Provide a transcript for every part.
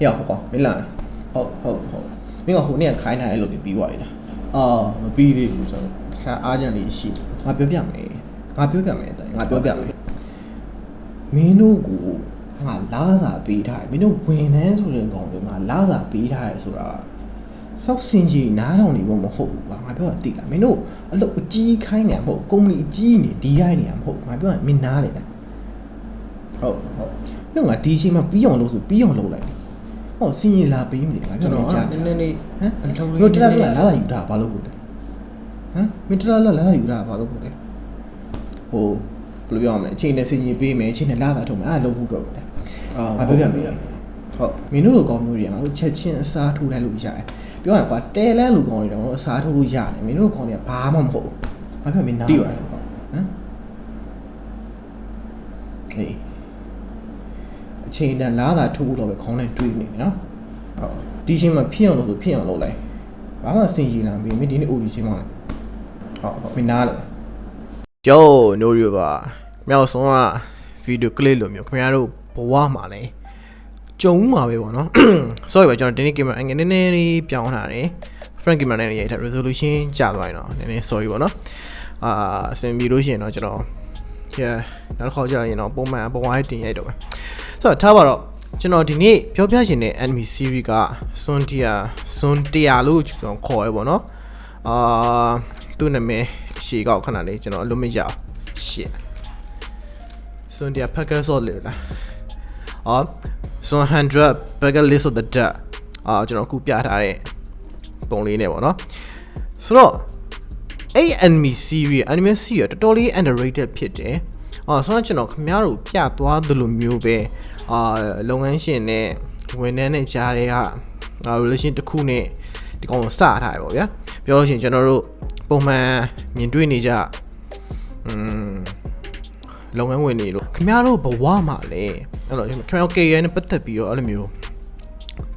ဟေ့ဟောကောမင်းလာဟုတ်ဟုတ်ဟုတ်မင်းကဟိုနေ့ကခိုင်းထားတဲ့လုပ်ပြီးပြီးသွားပြီလားအာမပြီးသေးဘူးကျွန်တော်တခြားအားကြလေးရှိတယ်ငါပြောပြမယ်ငါပြောပြမယ်တိုင်ငါပြောပြမယ်မင်းတို့ကငါလာစာပေးထားတယ်မင်းတို့ဝန်ထမ်းဆိုတဲ့ကောင်တွေငါလာစာပေးထားရဆိုတာစောက်စင်ကြီးနားထောင်နေဖို့မဟုတ်ဘူးကွာငါပြောတာတိလားမင်းတို့အလုပ်အကြီးခိုင်းနေမှာမဟုတ်ကုမ္ပဏီအကြီးနေဒီရိုက်နေမှာမဟုတ်ငါပြောတာမင်းနားလေလားဟုတ်ဟုတ်ပြောငါဒီအချိန်မှာပြီးအောင်လုပ်ဆိုပြီးအောင်လုပ်လိုက်တယ် ဟောစင်ကြီးလာပေးမလို့ငါကျွကျွန်န်တော်တော်ကကြာနည်းနည်းလေးဟမ်အလုံးလေးတို့တရားတရားလာလာယူတာဘာလို့ပို့လဲဟမ်မင်းတရားလာလာယူတာဘာလို့ပို့လဲဟိုဘယ်လိုပြောရမလဲအချိန်နဲ့စင်ကြီးပေးမယ်အချိန်နဲ့လာတာထုံမယ်အဲ့ဒါလုပ်ဖို့တော့တယ်အာငါပြောပြမယ်ဟုတ်မင်းတို့လိုကောင်းမျိုးတွေကငါတို့ချက်ချင်းအစားထိုးလိုက်လို့ရတယ်ပြောရရင်ကွာတဲလန်းလူကောင်းတွေတော့ငါတို့အစားထိုးလို့ရတယ်မင်းတို့ကောင်းတွေကဘာမှမဟုတ်ဘူးငါပြောမင်းနားတိပါတယ်ဟုတ်ဟမ်ဟေး အချိန်နဲ့လာတာထိုးဖို့တော့ပဲခေါင်းနဲ့တွေးနေပြီနော်ဟုတ်ဒီချိန်မှာဖြစ်အောင်လို့ဆိုဖြစ်အောင်လုပ်လိုက်ဘာမှစင်ကြီးလာမပြီးမင်းဒီနေ့ OD ချင်းမလဲဟုတ်ဟုတ်မင်းနားလေကျိုးနိုရီပါမြောက်ဆုံးကဗီဒီယိုကလစ်လိုမျိုးခင်ဗျားတို့ဘဝမှာလဲကြုံမှာပဲပေါ့နော် sorry ပါကျွန်တော်ဒီနေ့ကင်မရာအငယ်နည်းနည်းလေးပြောင်းလာတယ် front camera နဲ့ရိုက်ထား resolution ကျသွားရင်တော့နည်းနည်း sorry ပေါ့နော်အာအဆင်ပြေလို့ရှိရင်တော့ကျွန်တော် yeah နောက်တစ်ခေါက်ကျရင်တော့ပုံမှန်ပုံဝိုင်းတင်ရိုက်တော့မယ်ဆိုတော့ထားပါတော့ကျွန်တော်ဒီနေ့ပြောပြချင်တဲ့ enemy series က Sontia Sontia လို့ကျွန်တော်ခေါ်ရပေါ့နော်အာသူ့နာမည်ရှေကောက်ခဏလေးကျွန်တော်အလုံးမရအောင် shit Sontia Packer Salt လေလားအော် Son 100 Packer List of the Dead အာကျွန်တော်အခုပြထားတဲ့ပုံလေးနဲ့ပေါ့နော်ဆိုတော့ အဲ့ enemy series anime series ကတော်တော်လေး underrated ဖြစ်တယ်အော်ဆိုတော့ကျွန်တော်ခင်ဗျားတို့ပြသွားသလိုမျိုးပဲအာလုပ်ငန်းရှင်နဲ့ဝန်ထမ်းနဲ့ကြားတဲ့ကအာ relation တစ်ခုနဲ့ဒီကောင်ကိုစထားတယ်ပေါ့ဗျာပြောလို့ရှိရင်ကျွန်တော်တို့ပုံမှန်မြင်တွေ့နေကြอืมလုပ်ငန်းဝင်နေလို့ခင်ဗျားတို့ဘဝမှာလေအဲ့လိုခင်ဗျားတို့ career နဲ့ပတ်သက်ပြီးတော့အဲ့လိုမျိုး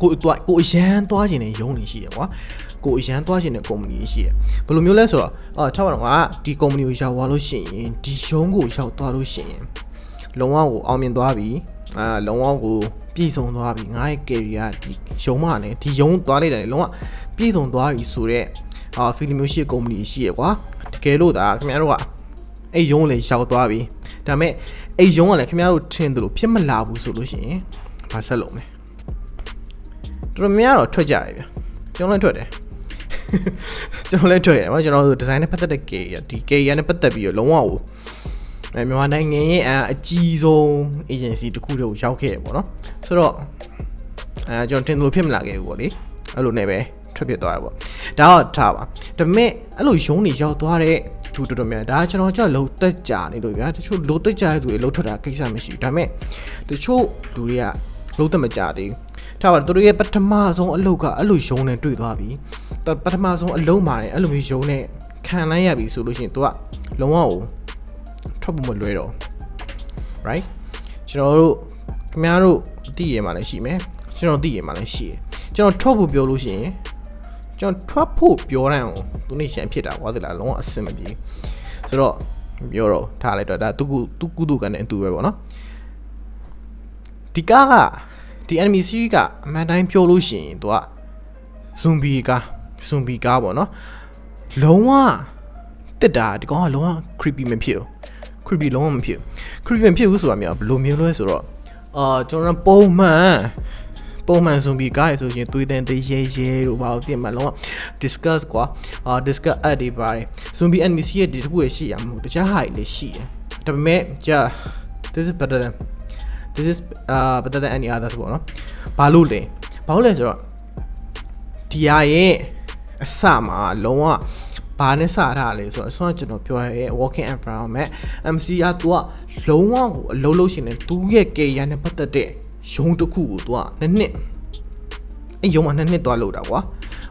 ကိုသွားကိုအရန်သွားခြင်းနဲ့ယုံနေရှိရကွာ ကိုအရန်သွားခြင်းနဲ့ကုမ္ပဏီရှိရဘယ်လိုမျိုးလဲဆိုတော့အာထားပါတော့ငါဒီကုမ္ပဏီကိုရောက်သွားလို့ရှိရင်ဒီယုံကိုရောက်သွားလို့ရှိရင်လုံးဝကိုအောင်မြင်သွားပြီအာလုံးဝကိုပြည့်စုံသွားပြီငါရဲ့ career ဒီယုံမနဲ့ဒီယုံသွားလိုက်တယ်လုံးဝပြည့်စုံသွားပြီဆိုတော့အာ film မျိုးရှိကုမ္ပဏီရှိရကွာတကယ်လို့ဒါခင်ဗျားတို့ကအဲ့ယုံလည်းရောက်သွားပြီဒါပေမဲ့အဲ့ယုံကလည်းခင်ဗျားတို့ထင်တယ်လို့ဖြစ်မလာဘူးဆိုလို့ရှိရင်ဘာဆက်လုပ်မလဲတော်တော်များတော့ထွက်ကြတယ်ဗျကျွန်တော်လည်းထွက်တယ် ကျွန်တော်လည်းထွက်ရတယ်ဘာကျွန်တော်ဒီဇိုင်းနဲ့ပတ်သက်တဲ့ K ရဒီ K ရနဲ့ပတ်သက်ပြီးတော့လုံးဝဟိုအဲမြန်မာနိုင်ငံရဲ့အကြီးဆုံး agency တစ်ခုတည်းကိုရောက်ခဲ့ရပေါ့နော်ဆိုတော့အဲကျွန်တော်တင်လို့ဖြစ်မလာခဲ့ဘူးပေါ့လေအဲ့လိုနဲ့ပဲထွက်ဖြစ်သွားတယ်ပေါ့ဒါတော့ထားပါဒါပေမဲ့အဲ့လိုရုံးနေရောက်သွားတဲ့သူတော်တော်များဒါကျွန်တော်ကြောက်လုံးတက်ကြနေလို့ဗျာတချို့လုံးတက်ကြတဲ့သူတွေလုံးထွက်တာကိစ္စမရှိဘူးဒါပေမဲ့တချို့လူတွေကလုံးတက်မကြသေးဘူးထားပါသူတို့ရဲ့ပထမဆုံးအလုပ်ကအဲ့လိုရုံးနဲ့တွေ့သွားပြီတ ပထမဆုံးအလုံးမှာလည်းအဲ့လိုမျိုးရုံးနဲ့ခံလိုက်ရပြီဆိုလို့ရှိရင် तू ကလုံးဝကိုထွက်ဖို့မလွယ်တော့ right ကျွန်တော်တို့ခင်ဗျားတို့သိရမှာလည်းရှိမယ်ကျွန်တော်သိရမှာလည်းရှိတယ်ကျွန်တော်ထွက်ဖို့ပြောလို့ရှိရင်ကျွန်တော်ထွက်ဖို့ပြောတဲ့အောင်သူနေရှန်ဖြစ်တာကွာသလားလုံးဝအဆင်မပြေဆိုတော့မပြောတော့ထားလိုက်တော့ဒါသူကုသူကုသူကနေအတူပဲပေါ့နော်ဒီကားကဒီ enemy series ကအမှန်တိုင်းပြောလို့ရှိရင်သူက zombie ကား zombie ကားပေါ့နော်လုံးဝတက်တာဒီကောင်ကလုံးဝ creepy မဖြစ်ဘူး creepy လုံးဝမဖြစ်ဘူး creepy မဖြစ်ဘူးဆိုတာမျိုးဘယ်လိုမျိုးလဲဆိုတော့အာကျွန်တော်ပုံမှန်ပုံမှန် zombie ကားရဆိုရင်သွေးတန်တရေရဲတို့ဘာလို့တင်မှာလုံးဝ discuss ကွာအာ discuss ad တွေပါတယ် zombie enemy ရဲ့ဒီတစ်ခုရရှိရမှာမဟုတ်တခြားဟာတွေလည်းရှိတယ်ဒါပေမဲ့ကြာ this is better than this is uh better than any others ပေါ့နော်ဘာလို့လဲဘာလို့လဲဆိုတော့ဒီဟာရဲ့ အစမှာလုံးဝဘာနဲ့စထားလဲဆိုတော့အစွမ်းကျွန်တော်ပြောရဲ walking environment MCR သူကလုံးဝကိုအလုံးလုံးရှင်နေသူရဲ့ career နဲ့ပတ်သက်တဲ့ရုံတစ်ခုကိုသူကနှစ်နှစ်အဲ့ရုံမှာနှစ်နှစ်သွားလုပ်တာကွာ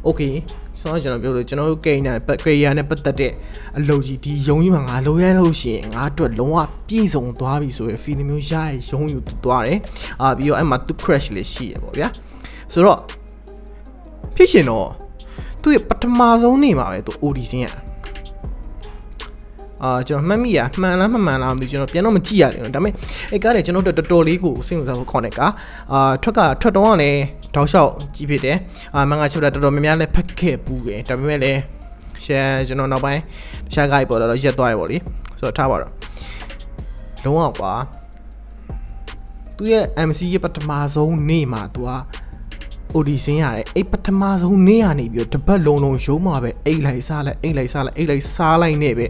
okay ဆိုတော့ကျွန်တော်ပြောလို့ကျွန်တော်တို့ career နဲ့ career နဲ့ပတ်သက်တဲ့အလုပ်ကြီးဒီရုံကြီးမှာငါလုပ်ရလို့ရှိရင်ငါအတွက်လုံးဝပြည့်စုံသွားပြီဆိုရယ် feel မျိုးရရဲ့ရုံယူသူသွားတယ်အာပြီးတော့အဲ့မှာသူ crash လေးရှိရပေါ့ဗျာဆိုတော့ဖြစ်ရှင်တော့ သူ့ရဲ့ပထမဆုံးနေ့မှာပဲသူ audition ရအာကျွန်တော်မှတ်မိရမှန်လားမမှန်လားမသိဘူးကျွန်တော်ပြန်တော့မကြည့်ရသေးဘူးဒါပေမဲ့အဲ့ကားလေကျွန်တော်တို့တော်တော်လေးကိုစိတ်ဝင်စားဖို့ခေါ်နေကအာထွက်ကထွက်တော့ကလည်းတောက်လျှောက်ကြည့်ဖြစ်တယ်အာမင်္ဂချုပ်တာတော်တော်များများလည်းဖက်ခဲ့ပူးတယ်ဒါပေမဲ့လည်း share ကျွန်တော်နောက်ပိုင်းတခြား guide ပေါ်တော့ရက်သွားရပါလိဆိုတော့ထားပါတော့လုံးဝကွာသူရဲ့ MC ရဲ့ပထမဆုံးနေ့မှာသူက OD ဆင်းရတယ်အဲ့ပထမဆုံးနေ့ကနေပြီးတော့တပတ်လုံးလုံးရုံးမှာပဲအိတ်လိုက်စားလိုက်အိတ်လိုက်စားလိုက်အိတ်လိုက်စားလိုက်နေပဲ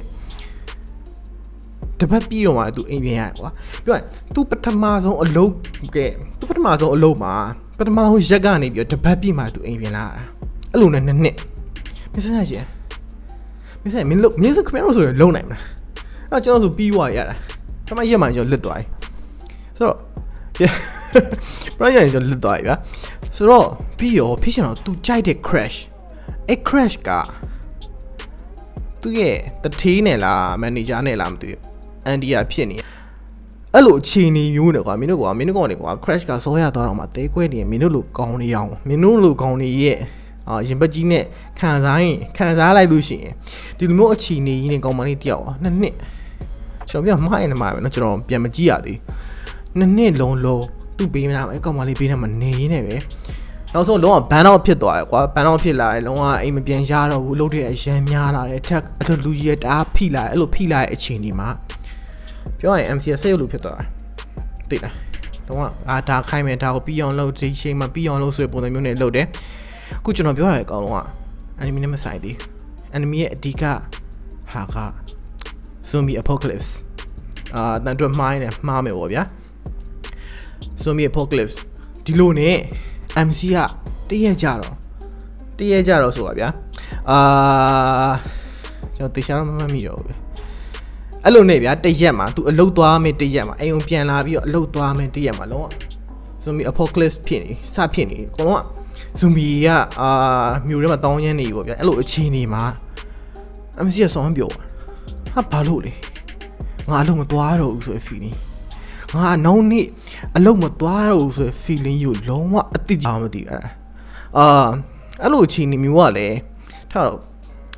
တပတ်ပြီးတော့မှသူအိမ်ပြန်ရတယ်ကွာပြောရင်သူပထမဆုံးအလုပ်ကဲသူပထမဆုံးအလုပ်မှာပထမဆုံးရက်ကနေပြီးတော့တပတ်ပြီးမှသူအိမ်ပြန်လာတာအဲ့လိုနဲ့နှစ်နှစ်မစမ်းရချင်းမစမ်းမင်းလို့မင်းစခမရောဆိုရင်လုံနိုင်မလားအဲ့ကျွန်တော်ဆိုပြီးွားရတာပထမရက်မှကျွန်တော်လွတ်သွားတယ်ဆိုတော့ project ကျွန်တော်လွတ်သွားပြီဗျာ ဆိုတော့ပြီးရောဖြစ်ရှင်တော့ तू ကြိုက်တဲ့ crash အဲ့ crash ကသူ့ရဲ့တထေးနဲ့လား manager နဲ့လားမသိဘူးအန်ဒီယာဖြစ်နေအဲ့လိုအခြေအနေမျိုးနဲ့ကွာမင်းတို့ကွာမင်းတို့ကောင်နေကွာ crash ကစောရသွားတော့မှတဲကွဲနေရင်မင်းတို့လိုကောင်းနေအောင်မင်းတို့လိုကောင်းနေရဲ့အာရင်ပတ်ကြီးနဲ့ခံစားရင်ခံစားလိုက်လို့ရှိရင်ဒီလိုမျိုးအခြေအနေကြီးနဲ့ကောင်းမလေးတယောက်อ่ะနှစ်နှစ်ကျွန်တော်ပြမှားရင်လည်းမှားပဲเนาะကျွန်တော်ပြန်မကြည့်ရသေးဘူးနှစ်နှစ်လုံးလုံး သူ့ပေးမလားအဲ့ကောင်မလေးပေးနေမှာနေရင်းနဲ့ပဲနောက်ဆုံးလုံးဝဘန်တော့ဖြစ်သွားတယ်ကွာဘန်တော့ဖြစ်လာတယ်လုံးဝအိမ်မပြန်ရတော့ဘူးလုပ်တဲ့အရန်များလာတယ်ထက်အထလူကြီးရဲ့တအားဖိလာတယ်အဲ့လိုဖိလာတဲ့အချိန်ဒီမှာပြောရရင် MC ဆက်ရုပ်လို့ဖြစ်သွားတယ်သိလားလုံးဝအာဒါခိုင်းမယ်ဒါကိုပြီးအောင်လုပ်ဒီချိန်မှာပြီးအောင်လုပ်ဆိုတဲ့ပုံစံမျိုးနဲ့လုပ်တယ်အခုကျွန်တော်ပြောရတဲ့အကောင်လုံးက anime နဲ့မဆိုင်သေး anime ရဲ့အဓိကဟာက zombie apocalypse အာတန်တွက်မှားနေမှားမယ်ပေါ့ဗျာ zombie apocalypse ဒီလိုနဲ့ MC ကတည့်ရက်ကြတော့တည့်ရက်ကြတော့ဆိုတာဗျာအာကျွန်တော်တေချာတော့မမှတ်မိတော့ဘူးဗျအဲ့လိုနဲ့ဗျာတည့်ရက်မှာ तू အလုတ်သွားမယ်တည့်ရက်မှာအိမ်ုံပြန်လာပြီးတော့အလုတ်သွားမယ်တည့်ရက်မှာလုံးဝ zombie apocalypse ဖြစ်နေစဖြစ်နေအကုန်လုံးက zombie ကအာမြို့ထဲမှာတောင်းရမ်းနေပြီပေါ့ဗျာအဲ့လိုအခြေအနေမှာ MC ကဆောင်းပြောဟာဘာလို့လဲငါအလုံးမသွားတော့ဘူးဆိုတဲ့ feeling ငါနောက်နေ့အလုံးမသွားတော့ဘူးဆိုတဲ့ feeling ကိုလုံးဝအတိအကျမသိဘူးအဲ့ဒါအာအဲ့လိုအခြေအနေမျိုးကလည်းထားတော့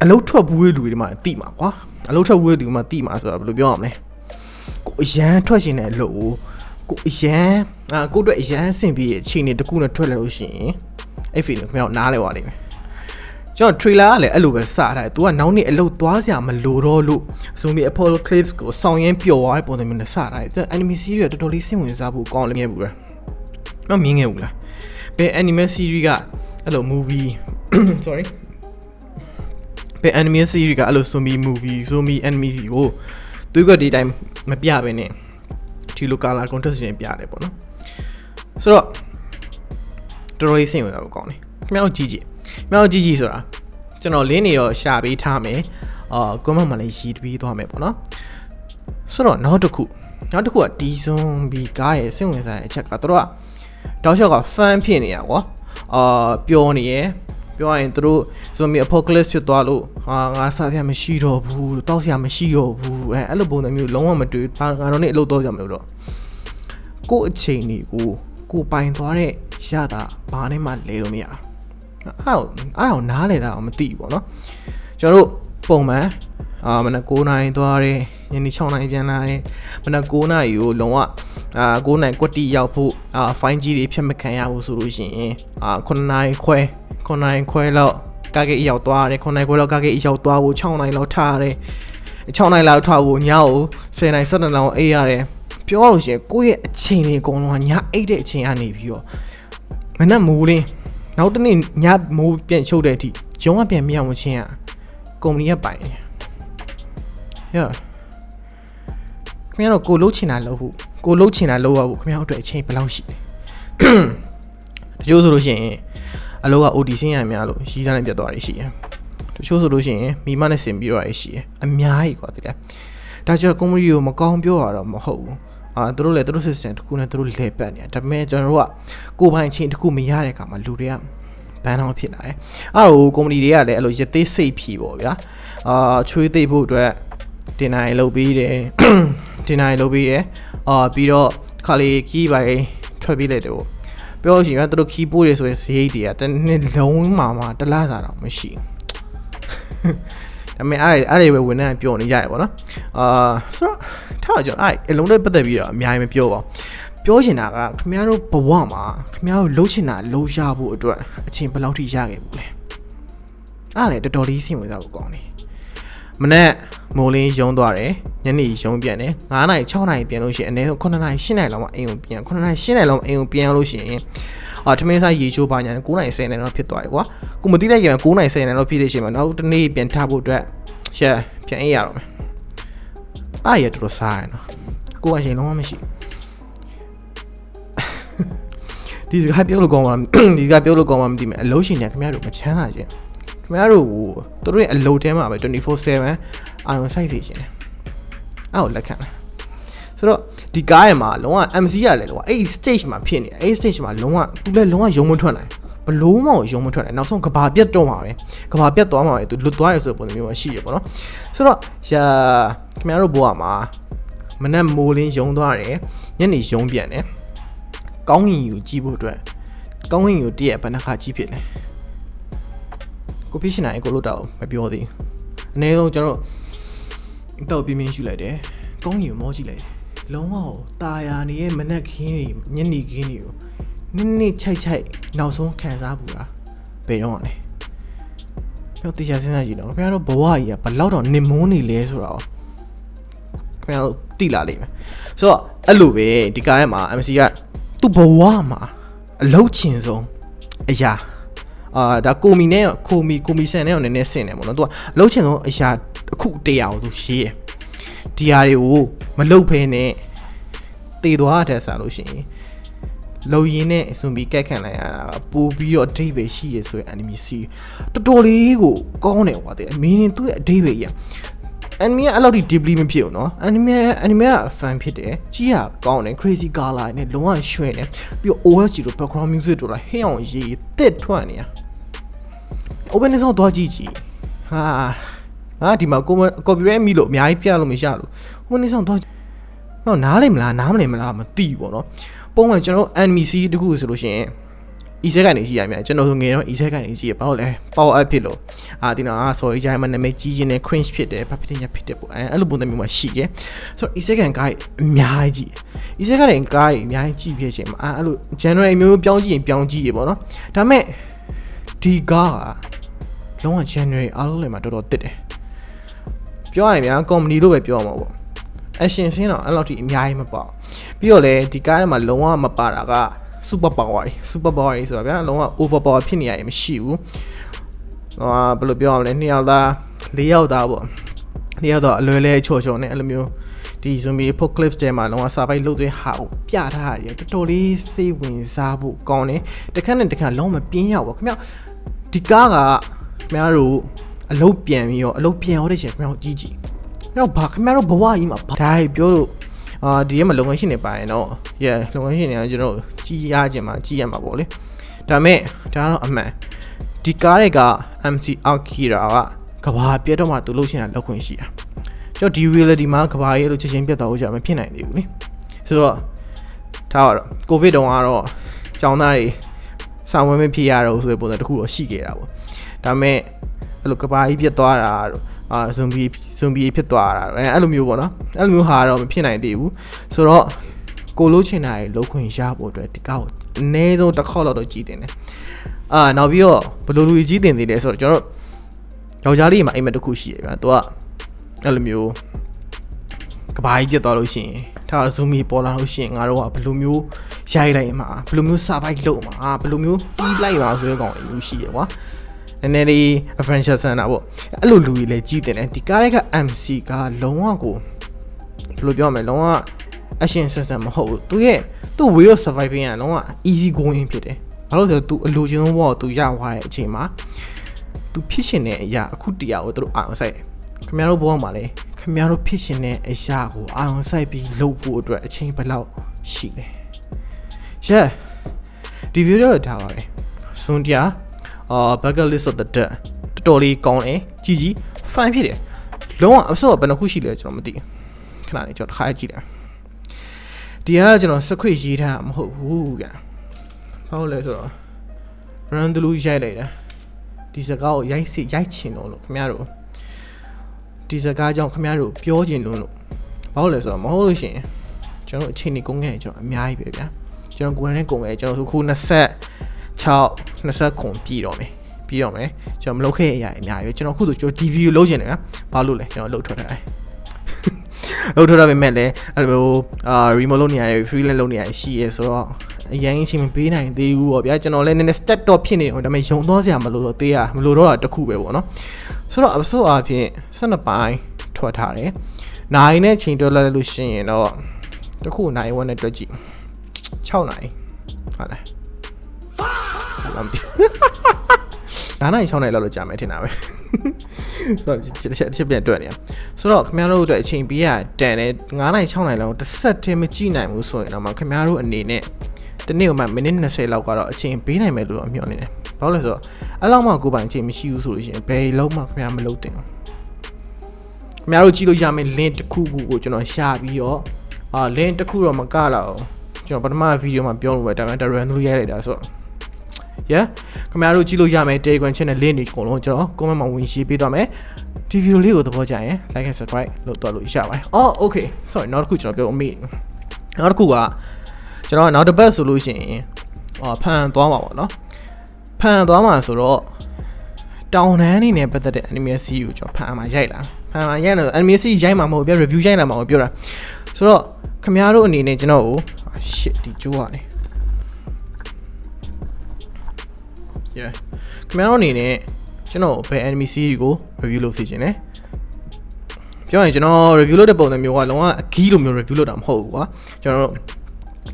အလုံးထွက်ဘူးလူတွေဒီမှာတိမှာကွာအလုံးထွက်ဘူးလူတွေမှာတိမှာဆိုတာဘယ်လိုပြောရမလဲကိုအရန်ထွက်ရှင်တဲ့အလို့ကိုအရန်အာကိုအတွက်အရန်ဆင်ပြေတဲ့အခြေအနေတစ်ခုနဲ့ထွက်လာလို့ရှိရင်အဲ့ feeling ကိုကျွန်တော်နားလဲပါလိမ့်မယ် ကျွန်တော် trailer ကလည်းအဲ့လိုပဲစထားတယ်။ तू ကနောက်နေ့အလုပ်သွားစရာမလိုတော့လို့ zombie apocalypse ကိုစောင့်ရင်းပျော်သွားတဲ့ပုံစံမျိုးနဲ့စထားတယ်။ anime series ကတော်တော်လေးစိတ်ဝင်စားဖို့ကောင်းလည်းမြင်ဘူးလား။မမြင်ခဲ့ဘူးလား။ဘယ် anime series ကအဲ့လို movie sorry ဘယ် anime series ကအဲ့လို zombie movie zombie anime ကိုသူကဒီတိုင်းမပြဘဲနဲ့ဒီလို color contrast နဲ့ပြတယ်ပေါ့နော်။ဆိုတော့တော်တော်လေးစိတ်ဝင်စားဖို့ကောင်းတယ်။ခင်ဗျားတို့ကြည့်ကြည့်။ ခင်ဗျားတို့ကြည့်ကြည့်ဆိုတာကျွန်တော်လင်းနေတော့ရှာပေးထားမယ်။အာကွန်မန့်မှာလည်းရီးပြီးသွားမယ်ပေါ့နော်။ဆိုတော့နောက်တစ်ခုနောက်တစ်ခုကဒီဇွန်ဘီကားရဲ့စိတ်ဝင်စားတဲ့အချက်ကတို့ကတောက်လျှောက်က fan ဖြစ်နေရကွာ။အာပျော်နေရယ်ပြောရရင်သူတို့ zombie apocalypse ဖြစ်သွားလို့ဟာငါစားစရာမရှိတော့ဘူးတောက်စရာမရှိတော့ဘူးအဲအဲ့လိုပုံစံမျိုးလုံးဝမတွေ့ငါတော့နေအလုပ်တော့ကြမလို့တော့ကို့အချိန်ကြီးကိုကိုပိုင်သွားတဲ့ရတာဘာနဲ့မှလဲလို့မရ အဲ့တော့အဲ့တော့နားလေတာမသိဘူးပေါ့နော်ကျွန်တော်တို့ပုံမှန်အာမနက်9နာရီသွားတယ်ညနေ6နာရီပြန်လာတယ်မနက်9နာရီကိုလုံးဝအာ9နာရီကွက်တီရောက်ဖို့အာဖိုင်းကြီးတွေဖြတ်မခံရဘူးဆိုလို့ရှိရင်အာ9နာရီခွဲ9နာရီခွဲလောက်ကားကိတ်ရောက်သွားတယ်9နာရီခွဲလောက်ကားကိတ်ရောက်သွားဖို့6နာရီလောက်ထားရတယ်6နာရီလောက်ထားဖို့ညကို10နာရီ17လောက်အေးရတယ်ပြောရလို့ရှိရင်ကိုယ့်ရဲ့အချိန်တွေအကုန်လုံးကညအိတ်တဲ့အချိန်ကနေပြီးတော့မနက်မိုးလင်း နောက်တစ်နေ့ညမိုးပြန်ချုပ်တဲ့အထိရုံးကပြန်မြောင်ချင်းอ่ะကုမ္ပဏီကပိုင်တယ် yeah ခင်ဗျားတို့ကိုလှုပ်ချင်တာလှုပ်ဖို့ကိုလှုပ်ချင်တာလှုပ်ရဖို့ခင်ဗျားတို့အတွက်အချိန်ဘယ်လောက်ရှိလဲတချို့ဆိုလို့ရှိရင်အလောက OD ဆင်းရများလို့ရီးစားနဲ့ပြတ်သွားတယ်ရှိတယ်တချို့ဆိုလို့ရှိရင်မိမနဲ့ဆင်ပြီးတော့ရရှိတယ်အများကြီးကွာတကယ်ဒါကြောင့်ကုမ္ပဏီကိုမကောင်းပြောရတော့မဟုတ်ဘူး အာသူတို့လည်းသူတို့ system တစ်ခုနဲ့သူတို့လဲပတ်နေတာဒါပေမဲ့ကျွန်တော်တို့ကကိုယ်ပိုင်ချင်းတစ်ခုမရတဲ့အခါမှာလူတွေကဘန်းတော့ဖြစ်လာတယ်အဲ့တော့ကုမ္ပဏီတွေကလည်းအဲ့လိုရသေးစိတ်ဖြီပေါ့ဗျာအာချွေးသိပ်ဖို့အတွက်တင်နိုင်လုပ်ပြီးတယ်တင်နိုင်လုပ်ပြီးတယ်အာပြီးတော့ခါလေးခီးပိုင်ထွက်ပြီးလိုက်တယ်ပေါ့ပြောလို့ရှိရင်သူတို့ခီးပိုးတွေဆိုရင်ဈေးတွေကတစ်နှစ်လုံးမှာမှတစ်လားစာတော့မရှိဘူး ဒါပေမဲ့အဲ့ဒါအဲ့ဒါပဲဝန်ထမ်းကပြောနေကြရပေါ့နော်အာဆိုတော့ထားတော့ကျွန်တော်အဲ့အလုံးနဲ့ပတ်သက်ပြီးတော့အများကြီးမပြောပါဘူးပြောချင်တာကခင်ဗျားတို့ဘဝမှာခင်ဗျားတို့လှုပ်ချင်တာလှုပ်ရှားဖို့အတွက်အချိန်ဘယ်လောက်ထိရခဲ့ဘူးလဲအဲ့ဒါလေတော်တော်လေးစိတ်ဝင်စားဖို့ကောင်းတယ်မနေ့မိုးလင်းရုံသွားတယ်ညနေရုံပြန်တယ်9နာရီ6နာရီပြန်လို့ရှိရင်အနည်းဆုံး9နာရီ10နာရီလောက်မှအိမ်ကိုပြန်9နာရီ10နာရီလောက်မှအိမ်ကိုပြန်လို့ရှိရင် အာထမင်းစားရေချိုးပါညာနဲ့9နာရီ10နာရီလောက်ဖြစ်သွားပြီကွာကိုမသိလိုက်ရင်9နာရီ10နာရီလောက်ဖြစ်တဲ့ချိန်မှာနောက်တစ်နေ့ပြန်ထဖို့အတွက်ရှက်ပြန်အေးရတော့မယ်အားရတော်တော်စားရနော်ကိုကအချိန်လုံးဝမရှိဒီစကားပြောလို့ကောင်းမှာဒီစကားပြောလို့ကောင်းမှာမသိမယ်အလုံးရှင်ညာခင်ဗျားတို့မချမ်းသာခြင်းခင်ဗျားတို့ကိုသူတို့ရဲ့အလုပ်ထဲမှာပဲ24/7အာရုံစိုက်စေခြင်းတယ်အဲ့ကိုလက်ခံတယ် ဆိုတော့ဒီကားရမှာလုံးဝ MC ရလဲလုံးဝအဲ့ဒီ stage မှာဖြစ်နေတယ်အဲ့ဒီ stage မှာလုံးဝသူလည်းလုံးဝယုံမထွက်နိုင်ဘလို့မှယုံမထွက်နိုင်နောက်ဆုံးကဘာပြတ်တော့မှာပဲကဘာပြတ်သွားမှာပဲသူလွတ်သွားရဆိုတဲ့ပုံစံမျိုးမှာရှိရပေါ့နော်ဆိုတော့ရာခင်ဗျားတို့ဘဝမှာမနက်မိုးလင်းယုံသွားတယ်ညနေယုံပြန်တယ်ကောင်းကင်ယူကြည့်ဖို့အတွက်ကောင်းကင်ယူတည့်ရဘယ်နှခါကြည့်ဖြစ်လဲကိုဖြစ်ရှင်နိုင်ကိုလို့တော့မပြောသေးဘူးအနည်းဆုံးကျွန်တော်တော့ပြင်းပြင်းရှူလိုက်တယ်ကောင်းကင်ယူမောကြည့်လိုက်တယ် လုံးဝตาယာနေရဲ့မနက်ခင်းတွေညနေခင်းတွေကိုနစ်နစ်ချိုက်ချိုက်နောက်ဆုံးခံစားဘူးလားဘယ်တော့လဲပြောတရားစဉ်းစားကြည့်တော့ခင်ဗျားတို့ဘဝကြီးကဘလောက်တော့နင်မုန်းနေလဲဆိုတော့ခင်ဗျားတို့တိလာလိမ့်မယ်ဆိုတော့အဲ့လိုပဲဒီကားထဲမှာ MC ကသူ့ဘဝမှာအလောက်ချင်ဆုံးအရာအာဒါကိုမီနဲ့ကိုမီကိုမီဆန်နဲ့နည်းနည်းဆင်တယ်ပေါ့နော်သူကအလောက်ချင်ဆုံးအရာအခုတရားကိုသူရေးရ ဒီဟာတွေကိုမလုတ်ဖဲနဲ့တည်သွားတဲ့စားလို့ရှိရင်လုံရင်နဲ့အစွန်ပြီးကက်ခံလိုက်ရတာကပို့ပြီးတော့အဓိပ္ပာယ်ရှိရဆိုရင် enemy စီတော်တော်လေးကိုကောင်းတယ်ကွာတဲ့ meaning သူ့ရဲ့အဓိပ္ပာယ်ကြီး anime ကအဲ့လောက်ထိ deeply မဖြစ်ဘူးเนาะ anime anime က fan ဖြစ်တယ်ကြီးရကောင်းတယ် crazy color နဲ့လုံးဝရွှင်တယ်ပြီးတော့ OST တို့ background music တို့လာဟင်းအောင်ရေးတစ်ထွက်နေရ opening song တော့ကြည့်ကြည့်ဟာ ဟာဒီမှာ copyright မိလို့အများကြီးပြလို့မရလို့ opening song တော့ဟောနားလိမ့်မလားနားမလိမ့်မလားမသိဘူးပေါ့နော်ပုံမှန်ကျွန်တော် anime series တခုဆိုလို့ရှိရင် e ဆက်ကနေကြည့်ရမြန်ကျွန်တော်ဆိုငယ်တော့ e ဆက်ကနေကြည့်ရဘာလို့လဲ power up ဖြစ်လို့အာဒီနော်အာ sorry ဂျိုင်းမနာမည်ကြီးရင်နဲ့ cringe ဖြစ်တယ်ဘာဖြစ်နေဖြစ်တယ်ပေါ့အဲအဲ့လိုပုံစံမျိုးမှာရှိတယ်ဆိုတော့ e ဆက်ကန်ကားအများကြီး e ဆက်ကန်ကားအများကြီးကြည့်ဖြစ်ချိန်မှာအာအဲ့လို general မျိုးမျိုးပြောင်းကြည့်ရင်ပြောင်းကြည့်ရပေါ့နော်ဒါပေမဲ့ဒီကားကလုံးဝ general အားလုံးလည်းမှာတော်တော်တစ်တယ် ပြောရရင်ဗျာ company လို့ပဲပြောရမှာပေါ့ action scene တော့အဲ့လောက်ထိအများကြီးမပေါ့ပြီးတော့လေဒီကားထဲမှာလုံးဝမပါတာက super power တွေ super power တွေဆိုတာဗျာလုံးဝ over power ဖြစ်နေရရင်မရှိဘူးဟိုဘယ်လိုပြောရမလဲနှစ်ယောက်သားလေးယောက်သားပေါ့နှစ်ယောက်တော့အလွယ်လဲချော်ချော်နဲ့အဲ့လိုမျိုးဒီ zombie apocalypse တဲမှာလုံးဝ survive လုပ်တဲ့ဟာကိုပြထားရတယ်တော်တော်လေးစိတ်ဝင်စားဖို့ကောင်းတယ်တခါနဲ့တခါလုံးဝမပြင်းရပါခင်ဗျဒီကားကခင်ဗျားတို့ အလုတ်ပြန်ပြီးတော့အလုတ်ပြန်ရတဲ့ချိန်ခင်ဗျားတို့ကြီးကြီးအဲ့တော့ဘာခင်ဗျားတို့ဘဝကြီးမှာဘာဒါပြောလို့အာဒီထဲမှာလုပ်ငန်းရှင်တွေပါရင်တော့ yeah လုပ်ငန်းရှင်တွေကကျွန်တော်ကြီးရခြင်းမှာကြီးရမှာပေါ့လေဒါမဲ့ဒါကတော့အမှန်ဒီကားတွေက MC Akira ကကဘာပြတ်တော့မှသူလှုပ်ရှင်တာလောက်ခွင့်ရှိတာကျွန်တော်ဒီ reality မှာကဘာရဲ့လို့ချက်ချင်းပြတ်သွားလို့ကြာမဖြစ်နိုင်သေးဘူးလေဆိုတော့ဒါကတော့ကိုဗစ်တုန်းကတော့ကျောင်းသားတွေစာဝင်မဖြစ်ရတော့ဆိုတဲ့ပုံစံတစ်ခုတော့ရှိခဲ့တာပေါ့ဒါမဲ့ အဲ့လိုကဘာကြီးပြတ်သွားတာတော့အာဇွန်ဘီဇွန်ဘီဖြစ်သွားတာအဲအဲ့လိုမျိုးပေါ့နော်အဲ့လိုမျိုးဟာတော့မဖြစ်နိုင်သေးဘူးဆိုတော့ကိုလို့ချင်တာရေလုံးခွင့်ရဖို့အတွက်ဒီကောက်အနည်းဆုံးတစ်ခေါက်တော့ကြည်တင်တယ်အာနောက်ပြီးတော့ဘယ်လိုလူကြီးတင်သေးလဲဆိုတော့ကျွန်တော်ယောက်ျားလေးမှာအိမ်မက်တစ်ခုရှိရဗျာသူကအဲ့လိုမျိုးကဘာကြီးပြတ်သွားလို့ရှိရင်ဒါဇူမီပေါ်လာလို့ရှိရင်ငါတို့ကဘယ်လိုမျိုးရိုက်လိုက်မှာဘယ်လိုမျိုး survive လုပ်မှာဘယ်လိုမျိုးပြီးလိုက်မှာဆိုတဲ့ကောင်လေးမျိုးရှိရကွာန ည်းနည်းလေး adventure center ပေါ့အဲ့လိုလူကြီးလည်းကြီးတယ်ဒီကားတွေက MC ကလုံးဝကိုဘယ်လိုပြောမလဲလုံးဝ action system မဟုတ်ဘူးသူရဲ့သူ့ way of surviving ကလုံးဝ easy going ဖြစ်တယ်ဘာလို့လဲဆိုတော့ तू အလိုချင်ဆုံးဘောသူရသွားတဲ့အချိန်မှာ तू ဖြစ်ရှင်တဲ့အရာအခုတရားကိုသူတို့အာရုံစိုက်တယ်ခင်ဗျားတို့ဘောမှာလေခင်ဗျားတို့ဖြစ်ရှင်တဲ့အရာကိုအာရုံစိုက်ပြီးလုပ်ဖို့အတွက်အချိန်ဘယ်လောက်ရှိလဲ yeah ဒီ video တော့ဒါပါပဲစွန်တရား အာ bucket list of the dead တော်တော်လေးကောင်းတယ်ကြီးကြီး fun ဖြစ်တယ်လုံးဝအဆော့ဘယ်နှခုရှိလဲကျွန်တော်မသိဘူးခဏလေးကျွန်တော်တစ်ခါကြည့်တယ်ဒီကကျွန်တော် script ရေးထားမဟုတ်ဘူးဗျာဘာလို့လဲဆိုတော့ run through ရိုက်လိုက်တာဒီစကားကိုရိုက်စစ်ရိုက်ချင်တော့လို့ခင်ဗျားတို့ဒီစကားကြောင့်ခင်ဗျားတို့ပြောချင်လို့လို့ဘာလို့လဲဆိုတော့မဟုတ်လို့ရှိရင်ကျွန်တော်တို့အချိန်ကြီးကုန်ခဲ့ရင်ကျွန်တော်အများကြီးပဲဗျာကျွန်တော်ကိုယ်နဲ့ကုန်ခဲ့ကျွန်တော်ခု 26 20ခုပြည်တော့မယ်ပြီးတော့မယ်ကျွန်တော်မလုပ်ခဲ့ရအရာအများကြီးပဲကျွန်တော်ခုဆိုကျွန်တော် TV ကိုလုပ်ချင်တယ်ဗျာဘာလို့လဲကျွန်တော်လုပ်ထွက်ထားတယ်လုပ်ထွက်တာပဲမဲ့လည်းအဲ့လိုအာ remote လုပ်နေရတယ် freelance လုပ်နေရတယ်ရှိရဲဆိုတော့အရင်အချိန်မပေးနိုင်သေးဘူးပေါ့ဗျာကျွန်တော်လည်းနည်းနည်း step တော့ဖြစ်နေတယ်ဒါပေမဲ့ယုံတော့စရာမလိုတော့သေးရမလိုတော့တာတစ်ခုပဲပေါ့နော်ဆိုတော့အစိုးအဖြစ်12ပိုင်းထွက်ထားတယ်နိုင်နဲ့ချိန်တွက်လိုက်လို့ရှိရင်တော့တစ်ခုနိုင်ဝက်နဲ့တွက်ကြည့်6နိုင်ဟုတ်လား ဘာမှမသိဘူး9နိုင်6နိုင်လောက်လို့ကြာမယ်ထင်တာပဲဆိုတော့တစ်ချက်တစ်ချက်ပြန်တွက်နေရဆိုတော့ခင်ဗျားတို့အတွက်အချိန်ပေးရတန်တယ်9နိုင်6နိုင်လောက်တစ်ဆက်တည်းမကြည့်နိုင်ဘူးဆိုရင်တော့မှခင်ဗျားတို့အနေနဲ့တနေ့ကမှမိနစ်20လောက်ကတော့အချိန်ပေးနိုင်မယ်လို့တော့မျှော်နေတယ်ဘာလို့လဲဆိုတော့အဲ့လောက်မှကိုယ်ပိုင်အချိန်မရှိဘူးဆိုလို့ရှိရင်ဘယ်လုံးမှခင်ဗျားမလုပ်တင်ဘူးခင်ဗျားတို့ကြည့်လို့ရမယ့် link တစ်ခုခုကိုကျွန်တော်ရှာပြီးတော့အာ link တစ်ခုတော့မကလာအောင်ကျွန်တော်ပထမဗီဒီယိုမှာပြောလို့ပဲဒါပေမဲ့ run လို့ရိုက်လိုက်တာဆိုတော့ yeah ခင်ဗျားတို့ကြည့်လို့ရမယ့် Telegram channel link တွေအကုန်လုံးကျွန်တော် comment မှာဝင်ရေးပေးသွားမယ်ဒီဗီဒီယိုလေးကိုသဘောကျရင် like and subscribe လုပ်တော့လို့ရပါတယ်အော် okay sorry နောက်တစ်ခုကျွန်တော်ပြောအမေ့နောက်တစ်ခုကကျွန်တော်နောက်တစ်ပတ်ဆိုလို့ရှိရင်ဟောဖန်သွားမှာပေါ့နော်ဖန်သွားမှာဆိုတော့တောင်တန်းနေနဲ့ပတ်သက်တဲ့ anime series ကိုကျွန်တော်ဖန်မှာရိုက်လာဖန်မှာရိုက်လို့ anime series ရိုက်မှာမဟုတ်ဘူးပြ review ရိုက်လာမှာကိုပြောတာဆိုတော့ခမ ्या တို့အနေနဲ့ကျွန်တော်ကို shit ဒီကျိုးရတယ် yeah ခမ ्या တို့အနေနဲ့ကျွန်တော်ဘယ် anime series ကို review လုပ်စီခြင်းလဲပြောရင်ကျွန်တော် review လုပ်တဲ့ပုံစံမျိုးကလုံးဝအကီးလိုမျိုး review လုပ်တာမဟုတ်ဘူးကွာကျွန်တော်တို့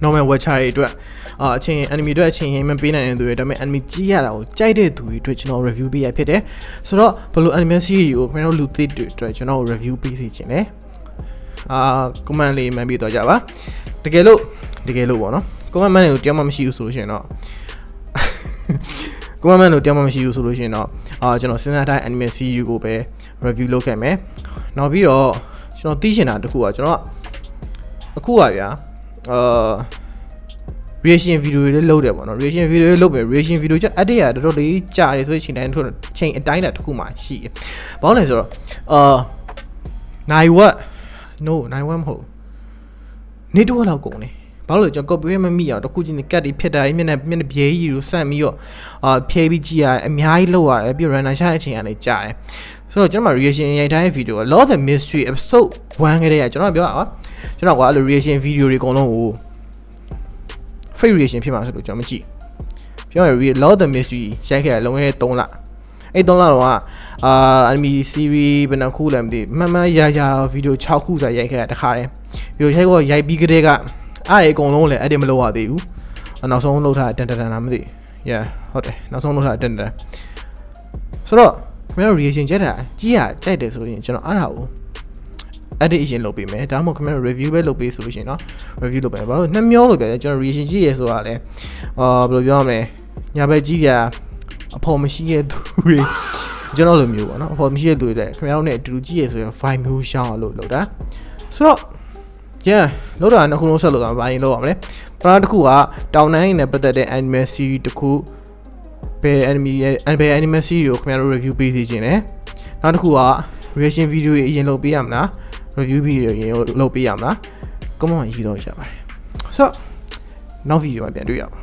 normal watcher တွေအတွက်အာအချိန် enemy အတွက်အချိန်ရင်မပေးနိုင်တဲ့သူတွေဒါပေမဲ့ enemy ကြီးရတာကိုကြိုက်တဲ့သူတွေအတွက်ကျွန်တော် review ပေးရဖြစ်တယ်ဆိုတော့ဘယ်လို enemy series ကိုခင်ဗျားတို့လူသစ်တွေအတွက်ကျွန်တော် review ပေးစီခြင်းလဲအာ comment လေးမှန်ပြီးတော့ကြပါတကယ်လို့တကယ်လို့ပေါ့နော် comment မှန်တွေကိုတယောက်မှမရှိဘူးဆိုလို့ရှိရင်တော့ comment မှန်လို့တယောက်မှမရှိဘူးဆိုလို့ရှိရင်တော့အာကျွန်တော်စဉ်းစားထားတဲ့ anime series ကိုပဲ review လုပ်ခဲ့မယ်နောက်ပြီးတော့ကျွန်တော်သိချင်တာတစ်ခုကကျွန်တော်ကအခုပါဗျာအာ reaction video တွေလည်းလုပ်တယ်ပေါ့နော် reaction video တွေလုပ်ပဲ reaction video ကျ edit ရတော်တော်လေးကြာတယ်ဆိုရင်ချိန်တိုင်းထို့ချိန်အတိုင်းတာတစ်ခုမှရှိတယ်။ဘာလို့လဲဆိုတော့အာနိုင်ဝက် no နိုင်ဝက်မဟုတ်နေတော့လောက်ကုန်တယ်။ ဘာလို့လဲကျွန်တော် copy မမိအောင်တစ်ခုချင်းကတ်တွေဖြစ်တာမျက်နှာမျက်နှာပြဲကြီးကိုစမ်းပြီးတော့အာဖြဲပြီးကြည့်ရတယ်အများကြီးလုပ်ရတယ်ပြီး runner ရှာတဲ့အချိန်ကနေကြာတယ်။ဆိုတော့ကျွန်တော် reaction ရိုက်ထားတဲ့ video က Law the Mystery episode 1ကလေးကကျွန်တော်ပြောတာကျွန်တော်ကအဲ့လို reaction video တွေအကုန်လုံးကို fake reaction ဖြစ်မှာဆိုလို့ကျွန်တော်မကြည့်ပြောရရင် Law the Mystery ရိုက်ခဲ့တယ်လုံခဲ့တဲ့3လအဲ့3လတော့ကအာ anime series ဘယ်နှခုလဲမသိမှန်မှန်ရာရာဗီဒီယို6ခုစာရိုက်ခဲ့တာတခါတည်းဗီဒီယိုရိုက်ကိုရိုက်ပြီးကတည်းက အဲ့ဒီအကုန်လုံးလည်း edit မလုပ်ရသေးဘူးနောက်ဆုံးလုပ်ထားတန်တန်တန်လားမသိ yeah ဟုတ်တယ်နောက်ဆုံးလုပ်ထားတန်တန်ဆိုတော့ခင်ဗျားတို့ reaction ကြက်တာကြီးရကြိုက်တယ်ဆိုရင်ကျွန်တော်အားရအောင် edit ရင်လုပ်ပေးမယ်ဒါမှမဟုတ်ခင်ဗျားတို့ review ပဲလုပ်ပေးဆိုလို့ရှိရင်เนาะ review လုပ်ပေးမယ်ဘာလို့နှမျောလို့ပြောတယ်ကျွန်တော် reaction ကြည့်ရဆိုတာလဲအာဘယ်လိုပြောရမလဲညာဘက်ကြည့်ရအဖော်မရှိတဲ့သူတွေကျွန်တော်လိုမျိုးပေါ့နော်အဖော်မရှိတဲ့သူတွေလည်းခင်ဗျားတို့ ਨੇ အတူတူကြည့်ရဆိုရင် vibe မျိုးရှောင်းအောင်လုပ်လုပ်တာဆိုတော့ yeah လောက်တာနှစ်ခုလုံးဆက်လို့တာဘာရင်လောက်ရမလဲပထမတစ်ခုကတောင်တန်းနဲ့ပတ်သက်တဲ့ anime series တစ်ခုဘယ် anime ရဲ့ဘယ် anime series ကိုခင်ဗျားတို့ review ပေးစီခြင်းလဲနောက်တစ်ခုက reaction video တွေအရင်လုပ်ပေးရမလား review video ရေလုပ်ပေးရမလား comment ရေးတော့ရပါတယ်ဆိုတော့နောက် video မှာပြန်တွေ့ရအောင်